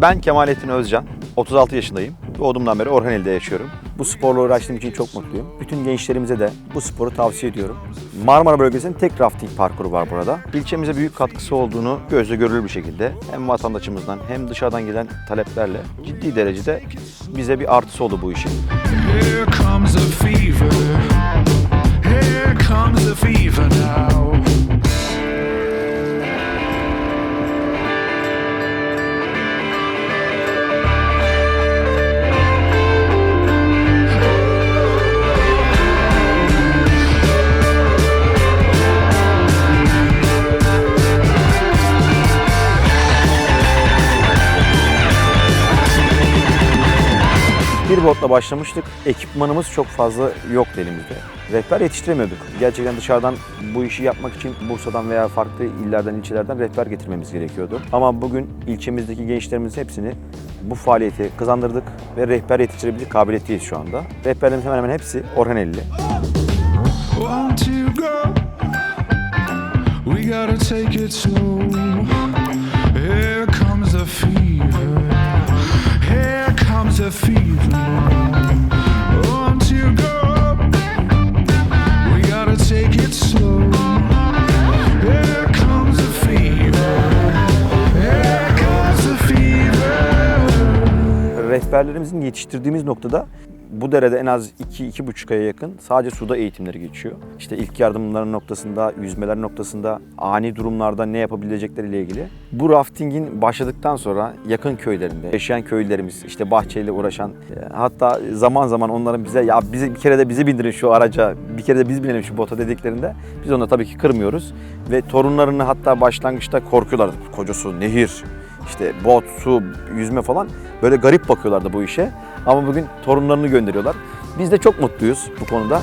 Ben Kemalettin Özcan, 36 yaşındayım. Doğduğumdan beri Orhaneli'de yaşıyorum. Bu sporla uğraştığım için çok mutluyum. Bütün gençlerimize de bu sporu tavsiye ediyorum. Marmara bölgesinin tek rafting parkuru var burada. İlçemize büyük katkısı olduğunu gözle görülür bir şekilde hem vatandaşımızdan hem dışarıdan gelen taleplerle ciddi derecede bize bir artısı oldu bu işin. Here comes the fever. Bir botla başlamıştık. Ekipmanımız çok fazla yoktu elimizde. Rehber yetiştiremiyorduk. Gerçekten dışarıdan bu işi yapmak için Bursa'dan veya farklı illerden, ilçelerden rehber getirmemiz gerekiyordu. Ama bugün ilçemizdeki gençlerimizin hepsini bu faaliyete kazandırdık ve rehber yetiştirebilir kabiliyetteyiz şu anda. Rehberlerimiz hemen hemen hepsi go? We gotta take it slow. Rehberlerimizin yetiştirdiğimiz noktada bu derede en az 2-2,5 aya yakın sadece suda eğitimleri geçiyor. İşte ilk yardımların noktasında, yüzmeler noktasında, ani durumlarda ne yapabilecekleriyle ilgili. Bu raftingin başladıktan sonra yakın köylerinde yaşayan köylülerimiz, işte bahçeyle uğraşan, e, hatta zaman zaman onların bize ya bizi bir kere de bizi bindirin şu araca, bir kere de biz binelim şu bota dediklerinde biz onu tabii ki kırmıyoruz. Ve torunlarını hatta başlangıçta korkuyorlar. Kocası nehir, işte bot, su, yüzme falan böyle garip bakıyorlardı bu işe. Ama bugün torunlarını gönderiyorlar. Biz de çok mutluyuz bu konuda.